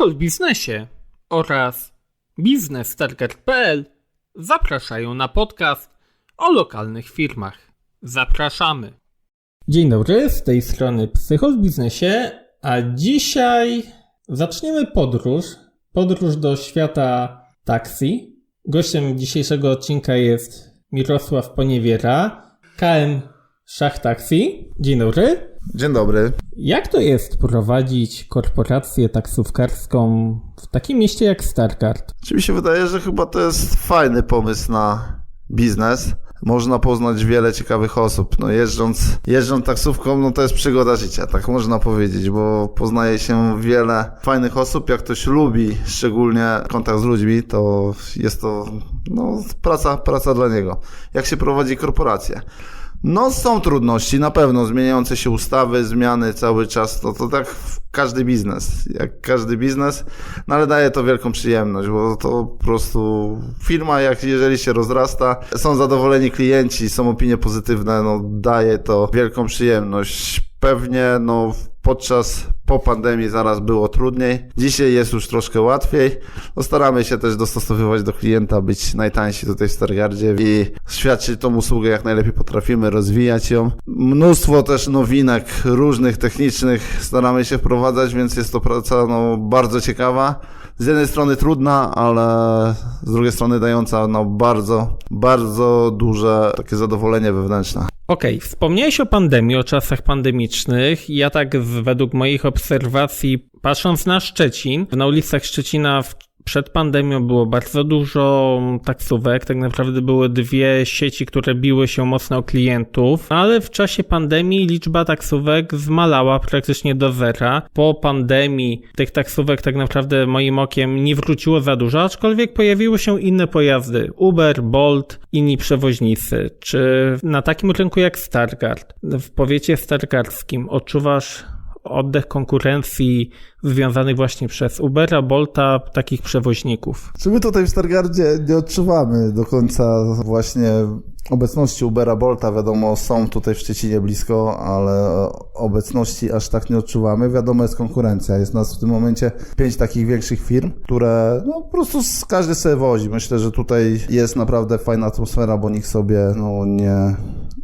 Psychol Biznesie oraz biznestarget.pl zapraszają na podcast o lokalnych firmach. Zapraszamy. Dzień dobry, z tej strony Psychol w Biznesie, a dzisiaj zaczniemy podróż. Podróż do świata taksi. Gościem dzisiejszego odcinka jest Mirosław Poniewiera, KM Szach Taxi. Dzień dobry. Dzień dobry. Jak to jest prowadzić korporację taksówkarską w takim mieście jak Stargard? Czy mi się wydaje, że chyba to jest fajny pomysł na biznes. Można poznać wiele ciekawych osób. No jeżdżąc, jeżdżąc taksówką, no to jest przygoda życia, tak można powiedzieć, bo poznaje się wiele fajnych osób. Jak ktoś lubi szczególnie kontakt z ludźmi, to jest to no, praca, praca dla niego. Jak się prowadzi korporację? No, są trudności, na pewno. Zmieniające się ustawy, zmiany cały czas, to, to tak każdy biznes. Jak każdy biznes, no ale daje to wielką przyjemność, bo to po prostu firma, jak jeżeli się rozrasta, są zadowoleni klienci, są opinie pozytywne, no daje to wielką przyjemność. Pewnie, no, podczas, po pandemii zaraz było trudniej. Dzisiaj jest już troszkę łatwiej. No staramy się też dostosowywać do klienta, być najtańsi tutaj w Stargardzie i świadczyć tą usługę jak najlepiej potrafimy, rozwijać ją. Mnóstwo też nowinek różnych, technicznych staramy się wprowadzać, więc jest to praca no, bardzo ciekawa. Z jednej strony trudna, ale z drugiej strony dająca no, bardzo, bardzo duże takie zadowolenie wewnętrzne. Okej, okay, wspomniałeś o pandemii, o czasach pandemicznych. Ja tak według moich obserwacji, patrząc na Szczecin, na ulicach Szczecina w przed pandemią było bardzo dużo taksówek, tak naprawdę były dwie sieci, które biły się mocno o klientów, ale w czasie pandemii liczba taksówek zmalała praktycznie do zera. Po pandemii tych taksówek tak naprawdę moim okiem nie wróciło za dużo, aczkolwiek pojawiły się inne pojazdy, Uber, Bolt, inni przewoźnicy. Czy na takim rynku jak Stargard, w powiecie stargardzkim odczuwasz oddech konkurencji związanych właśnie przez Ubera, Bolta, takich przewoźników. Czy my tutaj w Stargardzie nie odczuwamy do końca właśnie obecności Ubera, Bolta? Wiadomo, są tutaj w Szczecinie blisko, ale obecności aż tak nie odczuwamy. Wiadomo, jest konkurencja. Jest nas w tym momencie pięć takich większych firm, które no, po prostu każdy sobie wozi. Myślę, że tutaj jest naprawdę fajna atmosfera, bo nikt sobie no, nie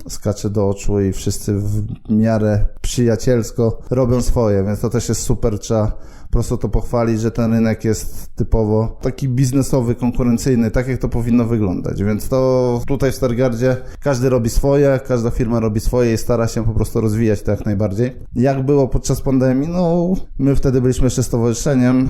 skacze do oczu i wszyscy w miarę przyjacielsko robią swoje, więc to też jest super, trzeba po prostu to pochwalić, że ten rynek jest typowo taki biznesowy, konkurencyjny, tak jak to powinno wyglądać. Więc to tutaj w Stargardzie każdy robi swoje, każda firma robi swoje i stara się po prostu rozwijać to jak najbardziej. Jak było podczas pandemii? No, my wtedy byliśmy jeszcze stowarzyszeniem.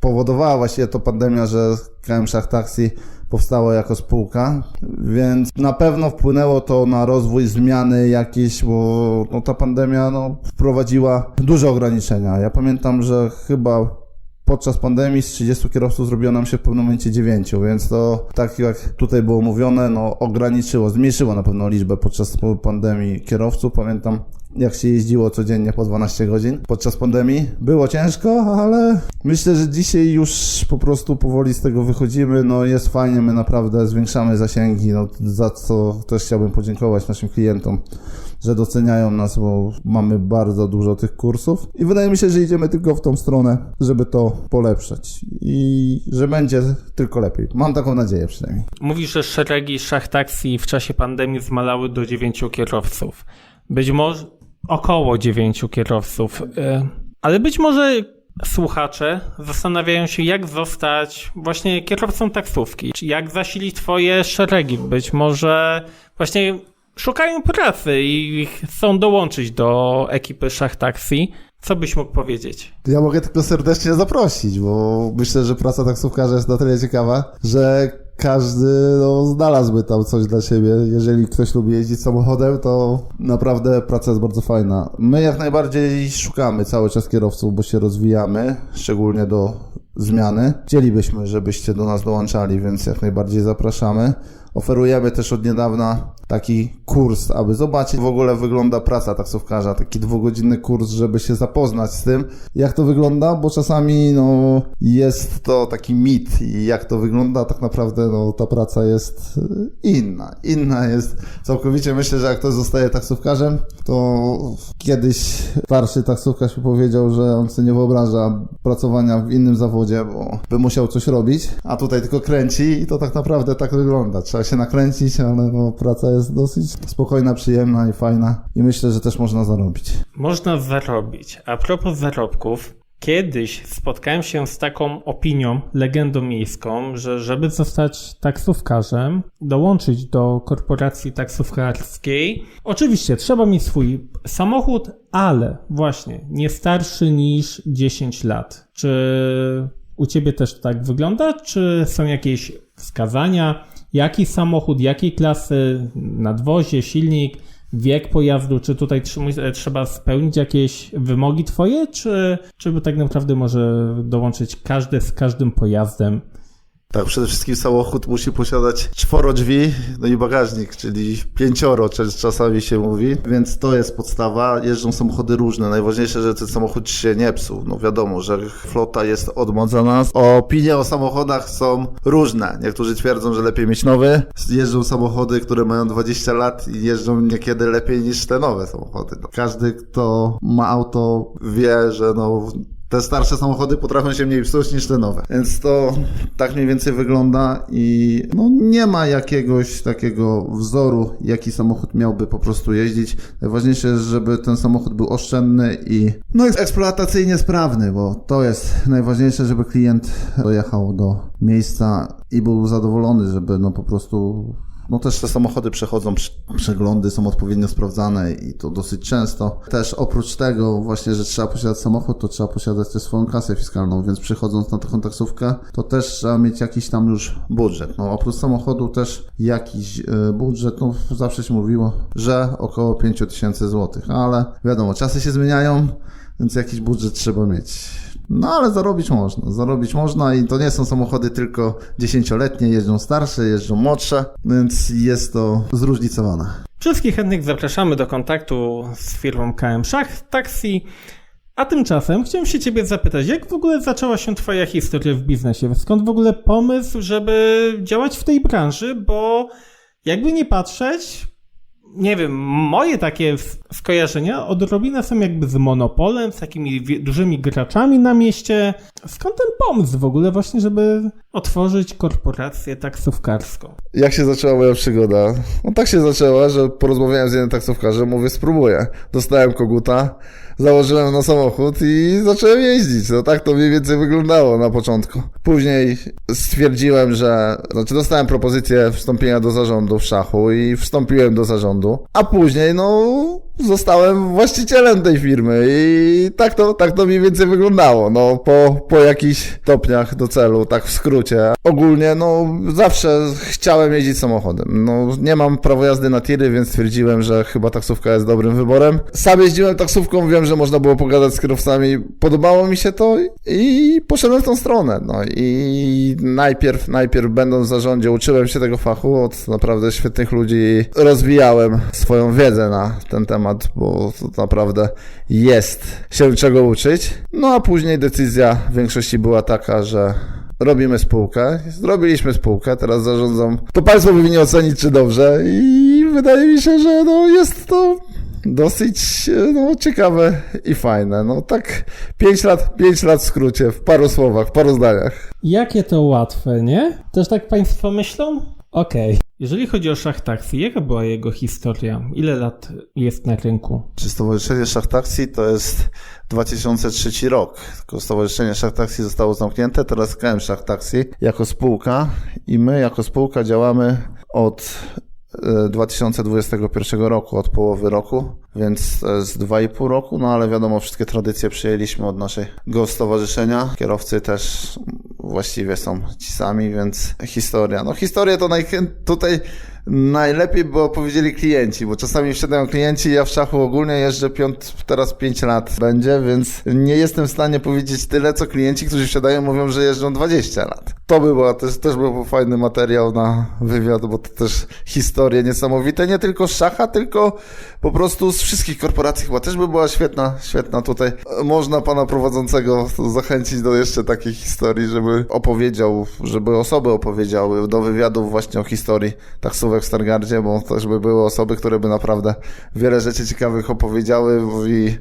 Powodowała właśnie to pandemia, że KM Szach Taxi powstało jako spółka, więc na pewno wpłynęło to na rozwój, zmiany jakieś, bo no, ta pandemia no, wprowadziła duże ograniczenia. Ja pamiętam, że chyba podczas pandemii z 30 kierowców zrobiło nam się w pewnym momencie 9, więc to tak jak tutaj było mówione, no ograniczyło, zmniejszyło na pewno liczbę podczas pandemii kierowców. Pamiętam jak się jeździło codziennie po 12 godzin podczas pandemii. Było ciężko, ale myślę, że dzisiaj już po prostu powoli z tego wychodzimy. No jest fajnie, my naprawdę zwiększamy zasięgi, no, za co też chciałbym podziękować naszym klientom, że doceniają nas, bo mamy bardzo dużo tych kursów i wydaje mi się, że idziemy tylko w tą stronę, żeby to polepszać i że będzie tylko lepiej. Mam taką nadzieję przynajmniej. Mówisz, że szeregi szach taksi w czasie pandemii zmalały do 9 kierowców. Być może około dziewięciu kierowców. Y, ale być może słuchacze zastanawiają się, jak zostać właśnie kierowcą taksówki, jak zasilić twoje szeregi. Być może właśnie szukają pracy i chcą dołączyć do ekipy Szach Taxi. Co byś mógł powiedzieć? Ja mogę tylko serdecznie zaprosić, bo myślę, że praca taksówkarza jest na tyle ciekawa, że każdy no, znalazłby tam coś dla siebie. Jeżeli ktoś lubi jeździć samochodem, to naprawdę praca jest bardzo fajna. My jak najbardziej szukamy cały czas kierowców, bo się rozwijamy, szczególnie do zmiany. Chcielibyśmy, żebyście do nas dołączali, więc jak najbardziej zapraszamy. Oferujemy też od niedawna taki kurs, aby zobaczyć w ogóle wygląda praca taksówkarza, taki dwugodzinny kurs, żeby się zapoznać z tym, jak to wygląda, bo czasami no, jest to taki mit i jak to wygląda, tak naprawdę no, ta praca jest y, inna. Inna jest całkowicie. Myślę, że jak ktoś zostaje taksówkarzem, to kiedyś starszy taksówkarz mi powiedział, że on sobie nie wyobraża pracowania w innym zawodzie, bo by musiał coś robić, a tutaj tylko kręci i to tak naprawdę tak wygląda. Trzeba się nakręcić, ale no, praca jest dosyć spokojna, przyjemna i fajna i myślę, że też można zarobić. Można zarobić. A propos zarobków, kiedyś spotkałem się z taką opinią, legendą miejską, że żeby zostać taksówkarzem, dołączyć do korporacji taksówkarskiej, oczywiście trzeba mieć swój samochód, ale właśnie nie starszy niż 10 lat. Czy u ciebie też tak wygląda? Czy są jakieś wskazania? Jaki samochód, jakiej klasy, nadwozie, silnik, wiek pojazdu, czy tutaj trzy- trzeba spełnić jakieś wymogi twoje, czy, czy tak naprawdę może dołączyć każdy z każdym pojazdem? Tak, przede wszystkim samochód musi posiadać czworo drzwi, no i bagażnik, czyli pięcioro czas- czasami się mówi, więc to jest podstawa. Jeżdżą samochody różne. Najważniejsze, że ten samochód się nie psuł. No wiadomo, że flota jest odmodzona. Opinie o samochodach są różne. Niektórzy twierdzą, że lepiej mieć nowy. Jeżdżą samochody, które mają 20 lat i jeżdżą niekiedy lepiej niż te nowe samochody. No, każdy, kto ma auto wie, że no te starsze samochody potrafią się mniej psuć niż te nowe. Więc to tak mniej więcej wygląda i no nie ma jakiegoś takiego wzoru, jaki samochód miałby po prostu jeździć. Najważniejsze jest, żeby ten samochód był oszczędny i no eksploatacyjnie sprawny, bo to jest najważniejsze, żeby klient dojechał do miejsca i był zadowolony, żeby no po prostu no też te samochody przechodzą prze- przeglądy, są odpowiednio sprawdzane i to dosyć często. Też oprócz tego właśnie, że trzeba posiadać samochód, to trzeba posiadać też swoją kasę fiskalną, więc przychodząc na taką taksówkę, to też trzeba mieć jakiś tam już budżet. No oprócz samochodu też jakiś e, budżet, no zawsze się mówiło, że około 5 tysięcy złotych, ale wiadomo, czasy się zmieniają, więc jakiś budżet trzeba mieć. No ale zarobić można, zarobić można i to nie są samochody tylko dziesięcioletnie, jeżdżą starsze, jeżdżą młodsze, więc jest to zróżnicowane. Wszystkich chętnych zapraszamy do kontaktu z firmą KM Szach Taxi. A tymczasem chciałem się ciebie zapytać, jak w ogóle zaczęła się twoja historia w biznesie? Skąd w ogóle pomysł, żeby działać w tej branży? Bo jakby nie patrzeć, nie wiem, moje takie skojarzenia odrobinę są jakby z monopolem, z takimi dużymi graczami na mieście. Skąd ten pomysł w ogóle właśnie, żeby otworzyć korporację taksówkarską? Jak się zaczęła moja przygoda? No tak się zaczęła, że porozmawiałem z jednym taksówkarzem, mówię spróbuję. Dostałem koguta, założyłem na samochód i zacząłem jeździć. No tak to mniej więcej wyglądało na początku. Później stwierdziłem, że... Znaczy dostałem propozycję wstąpienia do zarządu w szachu i wstąpiłem do zarządu. A później, no... Zostałem właścicielem tej firmy i tak to, tak to mniej więcej wyglądało. No, po, po jakichś stopniach do celu, tak w skrócie. Ogólnie, no, zawsze chciałem jeździć samochodem. No, nie mam prawa jazdy na tiry, więc stwierdziłem, że chyba taksówka jest dobrym wyborem. Sam jeździłem taksówką, wiem, że można było pogadać z kierowcami. Podobało mi się to i poszedłem w tą stronę. No i najpierw, najpierw będąc w zarządzie, uczyłem się tego fachu od naprawdę świetnych ludzi rozwijałem swoją wiedzę na ten temat, bo to naprawdę jest się czego uczyć. No a później decyzja w większości była taka, że robimy spółkę. Zrobiliśmy spółkę, teraz zarządzam. To Państwo powinni ocenić, czy dobrze i wydaje mi się, że no jest to dosyć no, ciekawe i fajne. No tak 5 lat, 5 lat w skrócie, w paru słowach, w paru zdaniach. Jakie to łatwe, nie? Też tak Państwo myślą? Okej. Jeżeli chodzi o Szach Taxi, jaka była jego historia? Ile lat jest na rynku? Czy Stowarzyszenie Szach Taxi to jest 2003 rok. Tylko Stowarzyszenie Szach Taxi zostało zamknięte, teraz KM Szach Taxi jako spółka i my jako spółka działamy od e, 2021 roku, od połowy roku, więc to jest 2,5 roku, no ale wiadomo, wszystkie tradycje przyjęliśmy od naszego stowarzyszenia. Kierowcy też właściwie są ci sami, więc historia. No historię to najchę... tutaj najlepiej by opowiedzieli klienci, bo czasami wsiadają klienci, ja w szachu ogólnie jeżdżę piąt, teraz 5 lat będzie, więc nie jestem w stanie powiedzieć tyle, co klienci, którzy wsiadają, mówią, że jeżdżą 20 lat. To by była też, też był fajny materiał na wywiad, bo to też historie niesamowite, nie tylko szacha, tylko po prostu z wszystkich korporacji chyba też by była świetna, świetna tutaj. Można pana prowadzącego zachęcić do jeszcze takiej historii, żeby opowiedział, żeby osoby opowiedziały do wywiadów właśnie o historii taksówek w Stargardzie, bo też by były osoby, które by naprawdę wiele rzeczy ciekawych opowiedziały i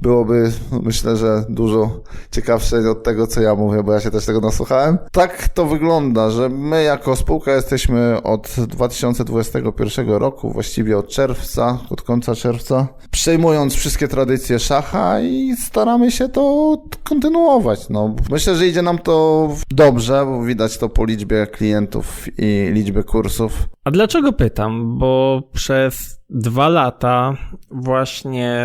byłoby myślę, że dużo ciekawsze od tego, co ja mówię, bo ja się też tego nasłuchałem. Tak to wygląda, że my jako spółka jesteśmy od 2021 roku, właściwie od czerwca, od końca czerwca, przejmując wszystkie tradycje szacha i staramy się to kontynuować. No, myślę, że idzie nam to dobrze, bo widać to po liczbie klientów i liczbie kursów. A dlaczego pytam? Bo przez dwa lata właśnie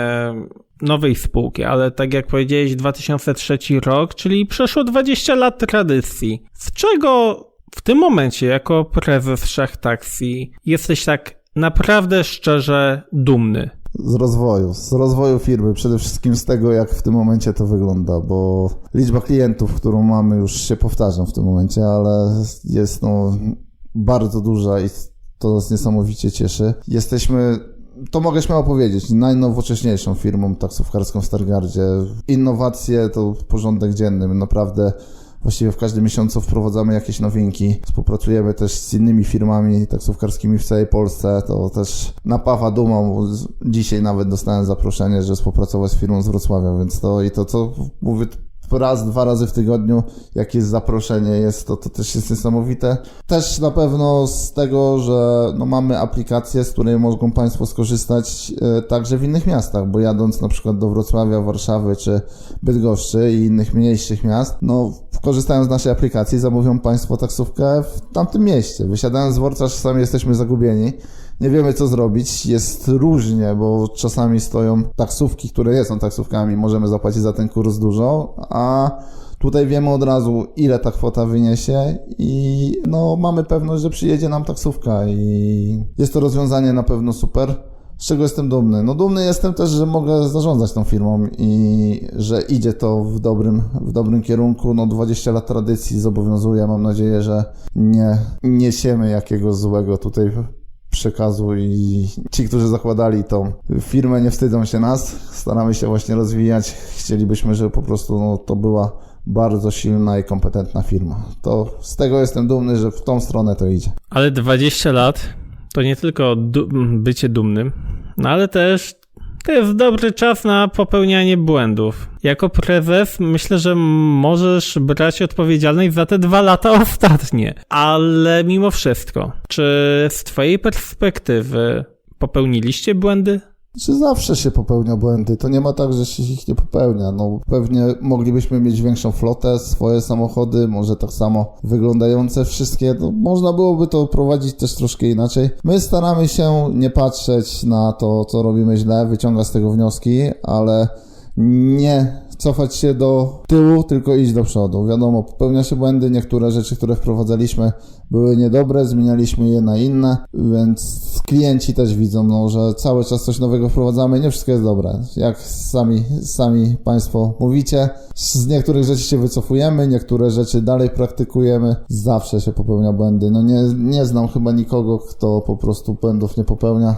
nowej spółki, ale tak jak powiedziałeś, 2003 rok, czyli przeszło 20 lat tradycji. Z czego w tym momencie, jako prezes Szach Taxi, jesteś tak naprawdę szczerze dumny? Z rozwoju, z rozwoju firmy, przede wszystkim z tego, jak w tym momencie to wygląda, bo liczba klientów, którą mamy, już się powtarzam w tym momencie, ale jest no bardzo duża i to nas niesamowicie cieszy. Jesteśmy to mogę śmiało powiedzieć, najnowocześniejszą firmą taksówkarską w Stargardzie. Innowacje to porządek dzienny. Naprawdę właściwie w każdym miesiącu wprowadzamy jakieś nowinki. Współpracujemy też z innymi firmami taksówkarskimi w całej Polsce. To też napawa dumą. Dzisiaj nawet dostałem zaproszenie, żeby współpracować z firmą z Wrocławia, więc to i to, co mówię, raz, dwa razy w tygodniu, jak jest zaproszenie, jest to, to też jest niesamowite. Też na pewno z tego, że no mamy aplikację, z której mogą Państwo skorzystać e, także w innych miastach, bo jadąc na przykład do Wrocławia, Warszawy czy Bydgoszczy i innych mniejszych miast, no korzystając z naszej aplikacji zamówią Państwo taksówkę w tamtym mieście. Wysiadając z dworca czasami jesteśmy zagubieni nie wiemy co zrobić. Jest różnie, bo czasami stoją taksówki, które nie są taksówkami, możemy zapłacić za ten kurs dużo, a tutaj wiemy od razu, ile ta kwota wyniesie i no mamy pewność, że przyjedzie nam taksówka i jest to rozwiązanie na pewno super. Z czego jestem dumny? No dumny jestem też, że mogę zarządzać tą firmą i że idzie to w dobrym, w dobrym kierunku. No 20 lat tradycji zobowiązuje. Mam nadzieję, że nie niesiemy jakiegoś złego tutaj przekazu i ci, którzy zakładali tą firmę, nie wstydzą się nas. Staramy się właśnie rozwijać. Chcielibyśmy, żeby po prostu no, to była bardzo silna i kompetentna firma. To z tego jestem dumny, że w tą stronę to idzie. Ale 20 lat to nie tylko du bycie dumnym, no ale też to jest dobry czas na popełnianie błędów. Jako prezes myślę, że możesz brać odpowiedzialność za te dwa lata ostatnie. Ale mimo wszystko, czy z Twojej perspektywy popełniliście błędy? Czy zawsze się popełnia błędy? To nie ma tak, że się ich nie popełnia. No pewnie moglibyśmy mieć większą flotę, swoje samochody, może tak samo wyglądające wszystkie. No, można byłoby to prowadzić też troszkę inaczej. My staramy się nie patrzeć na to, co robimy źle, wyciągać z tego wnioski, ale nie cofać się do tyłu, tylko iść do przodu. Wiadomo, popełnia się błędy, niektóre rzeczy, które wprowadzaliśmy były niedobre, zmienialiśmy je na inne, więc klienci też widzą, no, że cały czas coś nowego wprowadzamy, nie wszystko jest dobre. Jak sami, sami Państwo mówicie, z niektórych rzeczy się wycofujemy, niektóre rzeczy dalej praktykujemy, zawsze się popełnia błędy. No nie, nie znam chyba nikogo, kto po prostu błędów nie popełnia.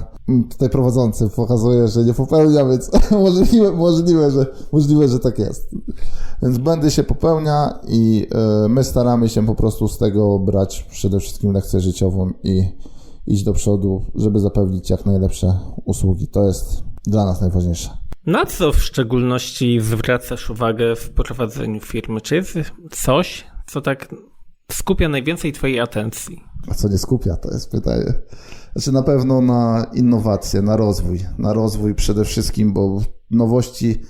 Tutaj prowadzący pokazuje, że nie popełnia, więc możliwe, możliwe, że, możliwe, że tak jest. Więc błędy się popełnia i y, my staramy się po prostu z tego brać przede wszystkim lekcję życiową i iść do przodu, żeby zapewnić jak najlepsze usługi. To jest dla nas najważniejsze. Na co w szczególności zwracasz uwagę w prowadzeniu firmy? Czy jest coś, co tak skupia najwięcej Twojej atencji? A co nie skupia, to jest pytanie. Znaczy na pewno na innowacje, na rozwój. Na rozwój przede wszystkim, bo nowości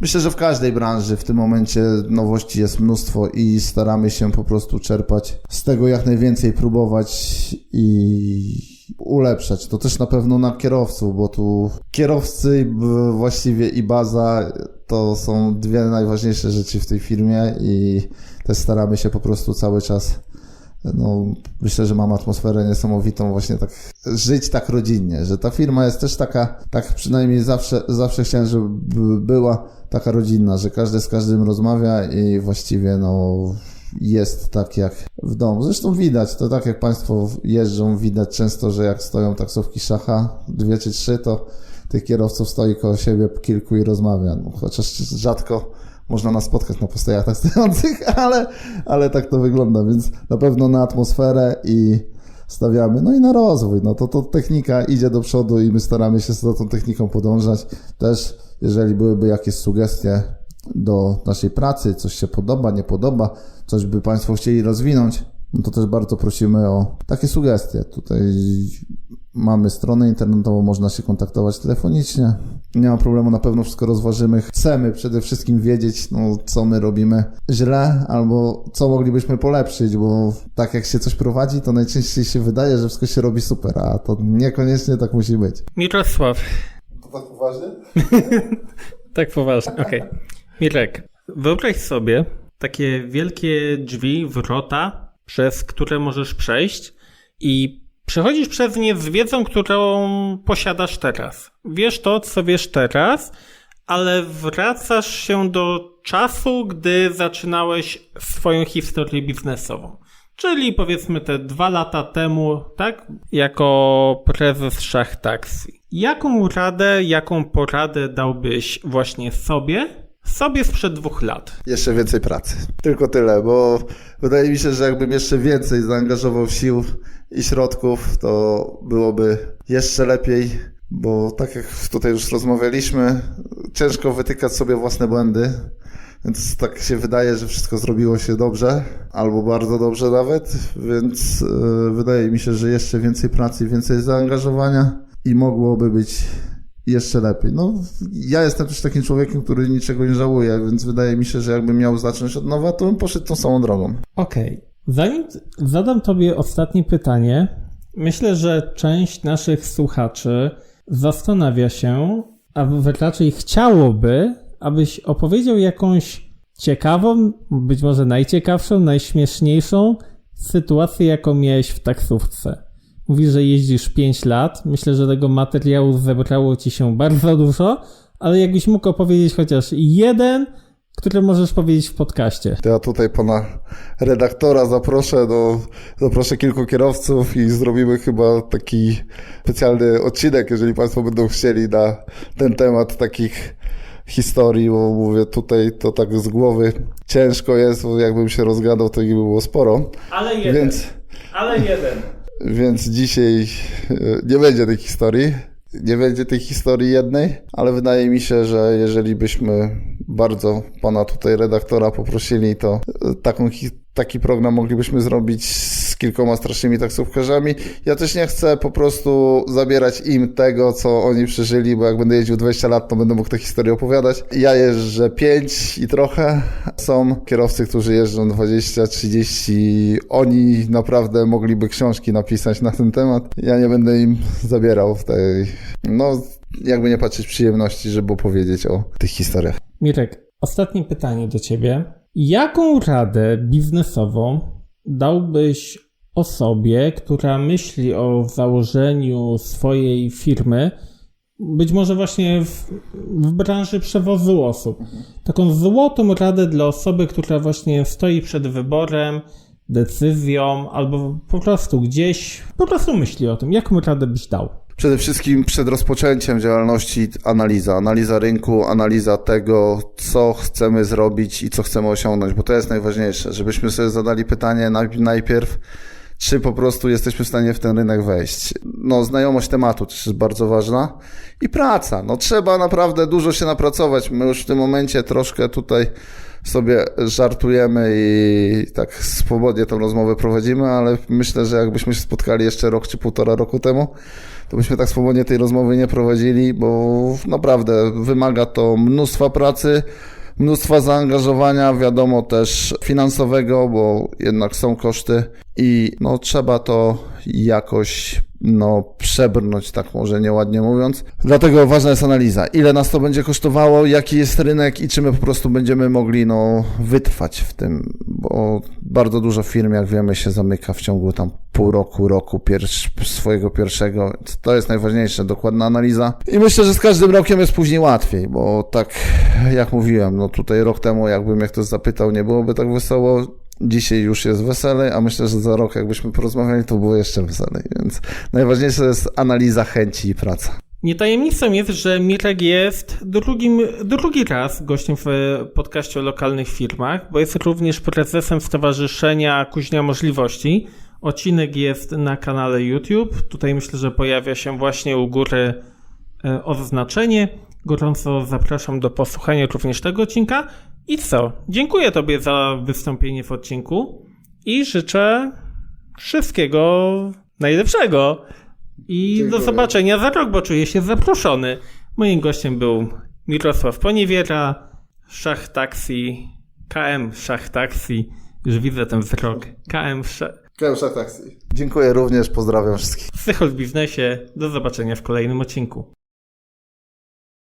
Myślę, że w każdej branży w tym momencie nowości jest mnóstwo i staramy się po prostu czerpać z tego jak najwięcej, próbować i ulepszać. To też na pewno na kierowców, bo tu kierowcy właściwie i baza to są dwie najważniejsze rzeczy w tej firmie i też staramy się po prostu cały czas no, myślę, że mam atmosferę niesamowitą właśnie tak, żyć tak rodzinnie, że ta firma jest też taka, tak przynajmniej zawsze, zawsze chciałem, żeby była taka rodzinna, że każdy z każdym rozmawia i właściwie no jest tak jak w domu. Zresztą widać, to tak jak Państwo jeżdżą, widać często, że jak stoją taksówki szacha, dwie czy trzy, to tych kierowców stoi koło siebie kilku i rozmawia. No, chociaż rzadko można nas spotkać na postojach stojących, ale, ale tak to wygląda, więc na pewno na atmosferę i stawiamy, no i na rozwój. No to, to technika idzie do przodu i my staramy się za tą techniką podążać. Też, jeżeli byłyby jakieś sugestie do naszej pracy, coś się podoba, nie podoba, coś by Państwo chcieli rozwinąć, no to też bardzo prosimy o takie sugestie. Tutaj mamy stronę internetową, można się kontaktować telefonicznie. Nie ma problemu, na pewno wszystko rozważymy. Chcemy przede wszystkim wiedzieć, no, co my robimy źle, albo co moglibyśmy polepszyć, bo tak jak się coś prowadzi, to najczęściej się wydaje, że wszystko się robi super, a to niekoniecznie tak musi być. Mirosław. To tak poważnie? tak poważnie, okej. Okay. Mirek, wyobraź sobie takie wielkie drzwi, wrota, przez które możesz przejść i przechodzisz przez nie z wiedzą, którą posiadasz teraz. Wiesz to, co wiesz teraz, ale wracasz się do czasu, gdy zaczynałeś swoją historię biznesową. Czyli powiedzmy te dwa lata temu, tak? Jako prezes Szach Taxi. Jaką radę, jaką poradę dałbyś właśnie sobie sobie sprzed dwóch lat. Jeszcze więcej pracy. Tylko tyle, bo wydaje mi się, że jakbym jeszcze więcej zaangażował sił i środków, to byłoby jeszcze lepiej, bo tak jak tutaj już rozmawialiśmy, ciężko wytykać sobie własne błędy. Więc tak się wydaje, że wszystko zrobiło się dobrze, albo bardzo dobrze nawet, więc yy, wydaje mi się, że jeszcze więcej pracy, więcej zaangażowania i mogłoby być jeszcze lepiej. No, ja jestem też takim człowiekiem, który niczego nie żałuje, więc wydaje mi się, że jakbym miał zacząć od nowa, to bym poszedł tą samą drogą. Okej. Okay. Zanim zadam Tobie ostatnie pytanie, myślę, że część naszych słuchaczy zastanawia się, a raczej chciałoby, abyś opowiedział jakąś ciekawą, być może najciekawszą, najśmieszniejszą sytuację, jaką miałeś w taksówce. Mówisz, że jeździsz 5 lat. Myślę, że tego materiału zebrało ci się bardzo dużo, ale jakbyś mógł opowiedzieć chociaż jeden, który możesz powiedzieć w podcaście. To ja tutaj pana redaktora zaproszę, do, zaproszę kilku kierowców i zrobimy chyba taki specjalny odcinek, jeżeli państwo będą chcieli na ten temat takich historii, bo mówię tutaj to tak z głowy ciężko jest, bo jakbym się rozgadał, to ich by było sporo. Ale jeden. Więc... Ale jeden. Więc dzisiaj e, nie będzie tej historii. Nie będzie tej historii jednej, ale wydaje mi się, że jeżeli byśmy bardzo pana tutaj redaktora poprosili, to e, taką taki program moglibyśmy zrobić z kilkoma strasznymi taksówkarzami. Ja też nie chcę po prostu zabierać im tego, co oni przeżyli, bo jak będę jeździł 20 lat, to będę mógł tę historię opowiadać. Ja jeżdżę 5 i trochę. Są kierowcy, którzy jeżdżą 20, 30. Oni naprawdę mogliby książki napisać na ten temat. Ja nie będę im zabierał tej, no, jakby nie patrzeć przyjemności, żeby opowiedzieć o tych historiach. Mirek, ostatnie pytanie do ciebie. Jaką radę biznesową dałbyś osobie, która myśli o założeniu swojej firmy, być może właśnie w, w, branży przewozu osób. Taką złotą radę dla osoby, która właśnie stoi przed wyborem, decyzją, albo po prostu gdzieś, po prostu myśli o tym. Jaką radę byś dał? Przede wszystkim przed rozpoczęciem działalności analiza, analiza rynku, analiza tego, co chcemy zrobić i co chcemy osiągnąć, bo to jest najważniejsze, żebyśmy sobie zadali pytanie najpierw, czy po prostu jesteśmy w stanie w ten rynek wejść. No, znajomość tematu też jest bardzo ważna i praca. No, trzeba naprawdę dużo się napracować. My już w tym momencie troszkę tutaj sobie żartujemy i tak swobodnie tę rozmowę prowadzimy, ale myślę, że jakbyśmy się spotkali jeszcze rok czy półtora roku temu, to byśmy tak swobodnie tej rozmowy nie prowadzili, bo naprawdę wymaga to mnóstwa pracy, mnóstwa zaangażowania, wiadomo też finansowego, bo jednak są koszty i no trzeba to jakoś no, przebrnąć, tak może nieładnie mówiąc. Dlatego ważna jest analiza. Ile nas to będzie kosztowało, jaki jest rynek i czy my po prostu będziemy mogli no, wytrwać w tym, bo Bardzo dużo firm, jak wiemy, się zamyka w ciągu tam pół roku, roku pierwsz, swojego pierwszego. To jest najważniejsze, dokładna analiza. I myślę, że z każdym rokiem jest później łatwiej, bo tak jak mówiłem, no tutaj rok temu, jakbym jak ktoś zapytał, nie byłoby tak wesoło. Dzisiaj już jest weselej, a myślę, że za rok, jakbyśmy porozmawiali, to było jeszcze weselej. Więc najważniejsze jest analiza chęci i praca. Nie tajemnicą jest, że Mirek jest drugim, drugi raz gościem w podcaście o lokalnych firmach, bo jest również prezesem Stowarzyszenia Kuźnia Możliwości. Odcinek jest na kanale YouTube. Tutaj myślę, że pojawia się właśnie u góry e, oznaczenie. Gorąco zapraszam do posłuchania również tego odcinka. I co? Dziękuję Tobie za wystąpienie w odcinku i życzę wszystkiego najlepszego. I Dziękuję. do zobaczenia za rok, bo czuję się zaproszony. Moim gościem był Mirosław Poniewiera, Szach Taxi, KM Szach Taxi. Już widzę ten wzrok. KM Szach. Dziękuję również, pozdrawiam wszystkich. Psychol w biznesie. Do zobaczenia w kolejnym odcinku.